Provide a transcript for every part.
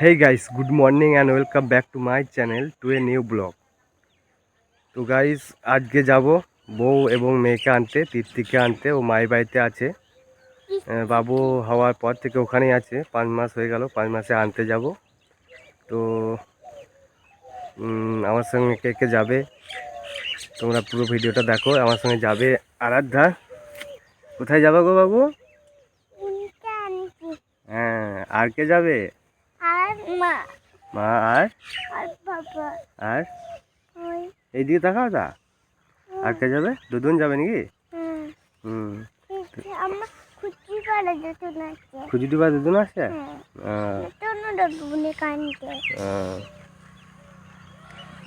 Hey guys good morning and welcome back to my channel to a new blog. তো guys আজকে যাব বউ এবং মেয়েকে আনতে তির্তিকে আনতে ও মায়ের বাড়িতে আছে। বাবু হওয়ার পর থেকে ওখানেই আছে পাঁচ মাস হয়ে গেল পাঁচ মাসে আনতে যাব। তো আমার সঙ্গে কে কে যাবে তোমরা পুরো ভিডিওটা দেখো আমার সঙ্গে যাবে আরাধ্যা। কোথায় যাবে গো বাবু? হ্যাঁ আর কে যাবে? আর মা। মা আর? আর বাবা আর? এইদিকে তাকাও তা আর কে যাবে? দুজন যাবে নাকি? হুম। হুম ঠিক আমার খুচি করে যেত না খুঁজুটি বা দুজন আসছে হ্যাঁ। তো আহ।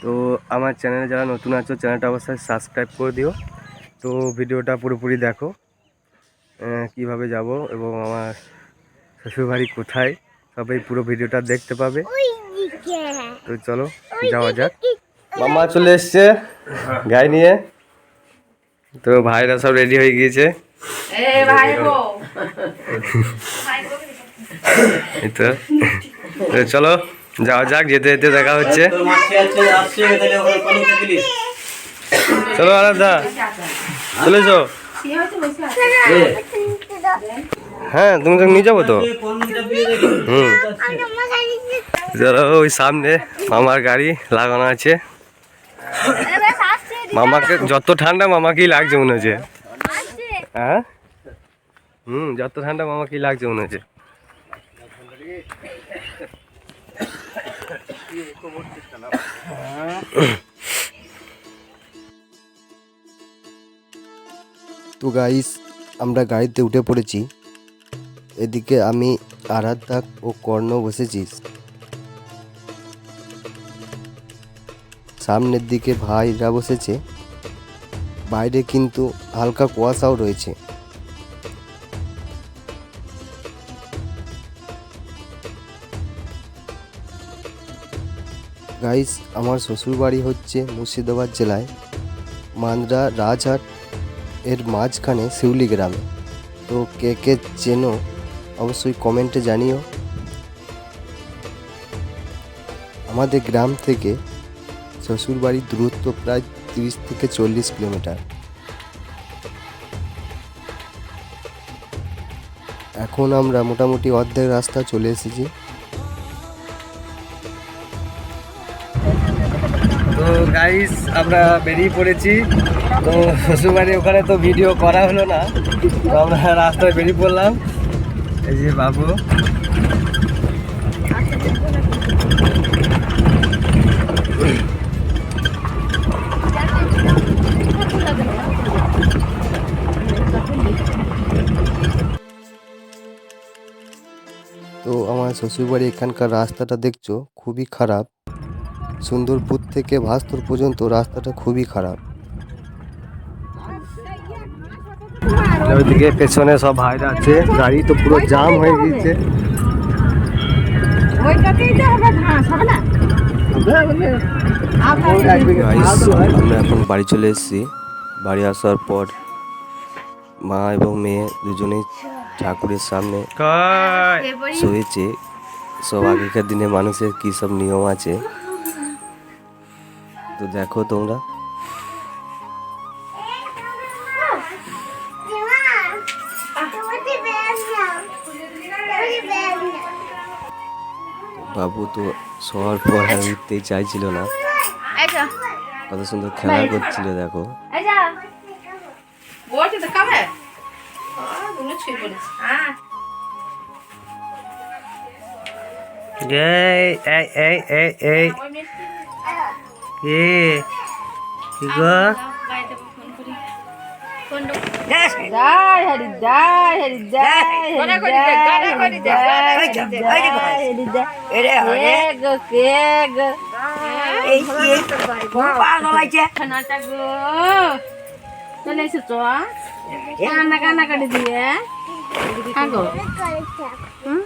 তো আমার চ্যানেলে যারা নতুন আছো চ্যানেলটা অবশ্যই সাবস্ক্রাইব করে দিও। তো ভিডিওটা পুরোপুরি দেখো। কীভাবে যাব এবং আমার শ্বশুরবাড়ি কোথায়? সবাই পুরো ভিডিওটা দেখতে পাবে। তো চলো যাওয়া যাক। মামা চলে এসছে গাড়ি নিয়ে। তো ভাইরা সব রেডি হয়ে গিয়েছে। তো। চলো যাওয়া যাক যেতে যেতে দেখা হচ্ছে। চলো আলাদা চলে এসো। এ, হ্যাঁ তুমি তো নিয়ে যাব তো? হুম। চলো ওই সামনে মামার গাড়ি লাগানো আছে। মামাকে যত ঠান্ডা মামাকেই লাগছে মনে হচ্ছে। হ্যাঁ? হুম যত ঠান্ডা মামাকেই লাগছে মনে হচ্ছে। তো গাইস আমরা গাড়িতে উঠে পড়েছি। এদিকে আমি, আরাধ্যা ও কর্ণ বসেছি। সামনের দিকে ভাইরা বসেছে। বাইরে কিন্তু হালকা কুয়াশাও রয়েছে। গাইস, আমার শ্বশুরবাড়ি হচ্ছে মুর্শিদাবাদ জেলায়। মান্দ্রা, রাজহাট এর মাঝখানে শিউলি গ্রামে। তো কে কে চেনো, অবশ্যই কমেন্টে জানিও। আমাদের গ্রাম থেকে শ্বশুরবাড়ির দূরত্ব প্রায় তিরিশ থেকে চল্লিশ কিলোমিটার। এখন আমরা মোটামুটি অর্ধেক রাস্তা চলে এসেছি। গাইস আমরা বেরিয়ে পড়েছি। তো শ্বশুরবাড়ি ওখানে তো ভিডিও করা হলো না। তো আমরা রাস্তায় বেরিয়ে পড়লাম। এই যে বাবু। তো আমার শ্বশুরবাড়ি এখানকার রাস্তাটা দেখছ, খুবই খারাপ। সুন্দরপুর থেকে ভাস্তর পর্যন্ত রাস্তাটা খুবই খারাপ। ওইদিকে পেছনে সব ভাইরা আছে গাড়ি তো পুরো জাম হয়ে গিয়েছে। আমরা এখন বাড়ি চলে এসেছি। বাড়ি আসার পর মা এবং মেয়ে দুজনেই ঠাকুরের সামনে শুয়েছে। সব আগেকার দিনে মানুষের কী সব নিয়ম আছে? তো দেখো তোমরা। বাবু তো শোয়ার পর আর উঠতেই চাইছিল না। আচ্ছা। কত সুন্দর খেলা করছিল দেখো। আচ্ছা। হ্যাঁ এই এই এই এই এই কি কি গো জয় হরি জয় হরি জয় হরি জয় হরি জয় কে গো কে গো খানাটা গো চলে এসেছ কান্না কান্না করে দিয়ে হ্যাঁ গো এই দেখো দাদিদের